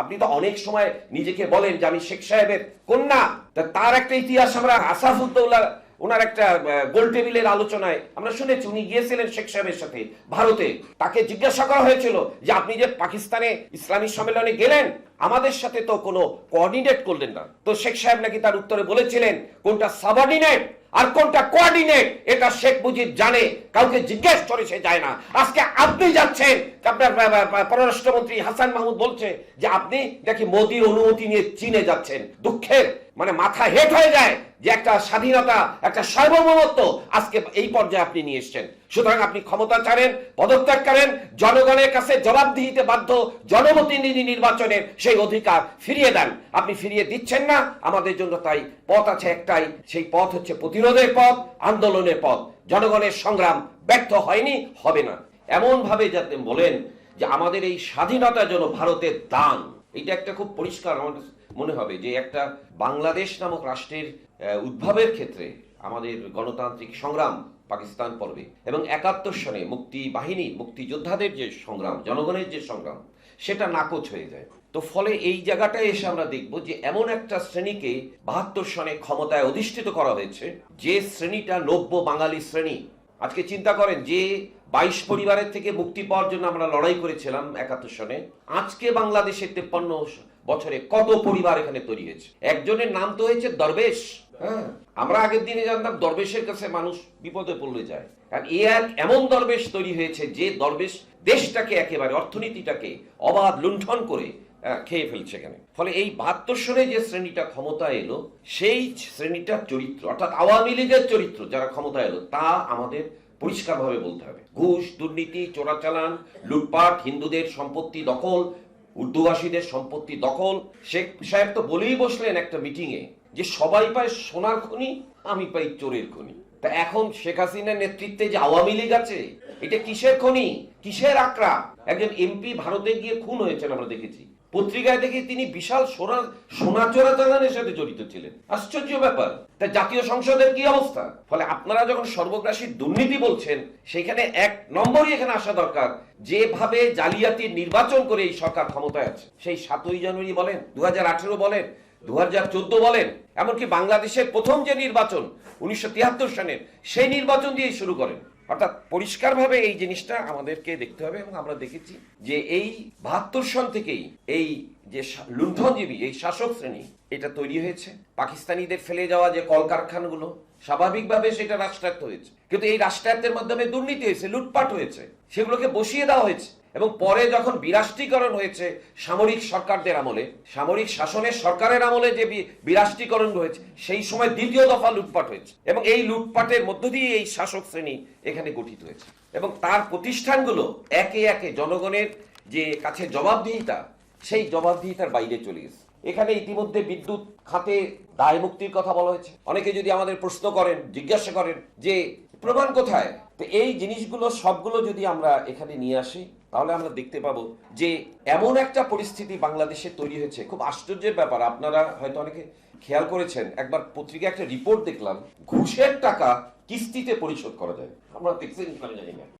আপনি তো অনেক সময় নিজেকে বলেন যে আমি শেখ সাহেবের কন্যা। তার একটা ইতিহাস আমরা আসাফুদ্দৌলা ওনার একটা গোল টেবিলের আলোচনায় আমরা শুনেছি। উনি গিয়েছিলেন শেখ সাহেবের সাথে ভারতে। তাকে জিজ্ঞাসা করা হয়েছিল যে, আপনি যে পাকিস্তানে ইসলামী সম্মেলনে গেলেন, আমাদের সাথে তো কোনো কোঅর্ডিনেট করলেন না। তো শেখ সাহেব নাকি তার উত্তরে বলেছিলেন, কোনটা সাবঅর্ডিনেট আর কোনটা কোয়ার্ডিনেট এটা শেখ মুজিব জানে, কাউকে জিজ্ঞেস করে সে যায় না। আজকে আপনি যাচ্ছেন, আপনার পররাষ্ট্রমন্ত্রী হাসান মাহমুদ বলছে যে আপনি নাকি মোদির অনুমতি নিয়ে চীনে যাচ্ছেন। দুঃখের মানে মাথা হেট হয়ে যায়। যে একটা স্বাধীনতা, একটা সার্বভৌমত্ব আজকে এই পর্যায়ে আপনি নিয়ে এসছেন। সুতরাং আপনি ক্ষমতা ছাড়েন, পদত্যাগ করেন, জনগণের কাছে জবাবদিহিতে বাধ্য জনপ্রতিনিধি নির্বাচনের সেই অধিকার ফিরিয়ে দেন। আপনি ফিরিয়ে দিচ্ছেন না, আমাদের জন্য তাই পথ আছে একটাই, সেই পথ হচ্ছে প্রতিরোধের পথ, আন্দোলনের পথ। জনগণের সংগ্রাম ব্যর্থ হয়নি, হবে না। এমন ভাবে যাতে বলেন যে আমাদের এই স্বাধীনতার জন্য ভারতের দান এটা একটা খুব পরিষ্কার কাছে মনে হবে যে একটা বাংলাদেশ নামক রাষ্ট্রের উদ্ভবের ক্ষেত্রে আমাদের গণতান্ত্রিক সংগ্রাম পাকিস্তান পর্বে এবং একাত্তর সনে মুক্তি বাহিনী, মুক্তিযোদ্ধাদের যে সংগ্রাম, জনগণের যে সংগ্রাম, সেটা নাকচ হয়ে যায়। তো ফলে এই জায়গাটায় এসে আমরা দেখব যে এমন একটা শ্রেণীকে বাহাত্তর সনে ক্ষমতায় অধিষ্ঠিত করা হয়েছে, যে শ্রেণীটা নব্য বাঙালি শ্রেণি। আজকে চিন্তা করেন যে বাইশ পরিবারের থেকে মুক্তি পাওয়ার জন্য আমরা লড়াই করেছিলাম একাত্তর সনে। আজকে বাংলাদেশের তেপ্পান্ন বছরে কত পরিবার এখানে তৈরি হয়েছে? একজনের নাম তো হয়েছে দরবেশ। হ্যাঁ আমরা আগের দিনে জানতাম দরবেশের কাছে মানুষ বিপদে পড়লে যায়। কারণ এ এক এমন দরবেশ তৈরি হয়েছে যে দরবেশ দেশটাকে একেবারে, অর্থনীতিটাকে অবাধ লুণ্ঠন করে খেয়ে ফেলছে এখানে। ফলে এই বাহাত্তর সনে যে শ্রেণীটা ক্ষমতা এলো, সেই শ্রেণীটার চরিত্র, অর্থাৎ আওয়ামী লীগের চরিত্র যারা ক্ষমতা এলো, তা আমাদের পরিষ্কারভাবে বলতে হবে। ঘুষ, দুর্নীতি, চোরাচালান, লুটপাট, হিন্দুদের সম্পত্তি দখল উর্দুভাষীদের সম্পত্তি দখল। শেখ সাহেব তো বলেই বসলেন একটা মিটিংয়ে যে সবাই পায় সোনার খনি, আমি পাই চোরের খনি। তা এখন শেখ হাসিনার নেতৃত্বে যে আওয়ামী লীগ আছে, এটা কিসের খনি? কিসের আকড়া একজন এমপি ভারতে গিয়ে খুন হয়েছেন আমরা দেখেছি। পত্রিকায় দেখি তিনি বিশাল সোনা সোনা চোরা চালানের সাথে জড়িত ছিলেন। আশ্চর্য ব্যাপার, তা জাতীয় সংসদের কি অবস্থা? ফলে আপনারা যখন সর্বগ্রাসী দুর্নীতি বলছেন, সেখানে এক নম্বরই এখানে আসা দরকার, যেভাবে জালিয়াতির নির্বাচন করে এই সরকার ক্ষমতায় আছে। সেই সাতই জানুয়ারি বলেন দু হাজার আঠেরো বলেন দু হাজার চোদ্দ বলেন, এমনকি বাংলাদেশের প্রথম যে নির্বাচন, উনিশশো তিয়াত্তর সালের, সেই নির্বাচন দিয়েই শুরু করেন। অর্থাৎ পরিষ্কারভাবে এই জিনিসটা আমাদেরকে দেখতে হবে এবং আমরা দেখেছি যে এই বাহাত্তর সন থেকেই এই যে লুণ্ঠনজীবী, এই শাসক শ্রেণি এটা তৈরি হয়েছে। পাকিস্তানিদের ফেলে যাওয়া যে কলকারখানাগুলো, স্বাভাবিকভাবে সেটা রাষ্ট্রায়ত্ত হয়েছে। কিন্তু এই রাষ্ট্রায়ত্তের মাধ্যমে দুর্নীতি হয়েছে, লুটপাট হয়েছে, সেগুলোকে বসিয়ে দেওয়া হয়েছে। এবং পরে যখন বিরাষ্ট্রীকরণ হয়েছে সামরিক সরকারদের আমলে, সামরিক শাসনের সরকারের আমলে যে বি- বিরাষ্ট্রীকরণ হয়েছে, সেই সময় দ্বিতীয় দফা লুটপাট হয়েছে। এবং এই লুটপাটের মধ্য দিয়ে এই শাসক শ্রেণি এখানে গঠিত হয়েছে। এবং তার প্রতিষ্ঠানগুলো একে একে জনগণের যে কাছে জবাবদিহিতা, সেই জবাবদিহিতার বাইরে চলে গেছে। এখানে ইতিমধ্যে বিদ্যুৎ খাতে দায় মুক্তির কথা বলা হয়েছে। অনেকে যদি আমাদের প্রশ্ন করেন, জিজ্ঞাসা করেন যে, প্রমাণ কোথায়? তো এই জিনিসগুলো, সবগুলো যদি আমরা এখানে নিয়ে আসি, তাহলে আমরা দেখতে পাবো যে এমন একটা পরিস্থিতি বাংলাদেশে তৈরি হয়েছে। খুব আশ্চর্যের ব্যাপার, আপনারা হয়তো অনেকে খেয়াল করেছেন, একবার পত্রিকা একটা রিপোর্ট দেখলাম, ঘুষের টাকা কিস্তিতে পরিশোধ করা যায়। আমরা দেখছি জানি না।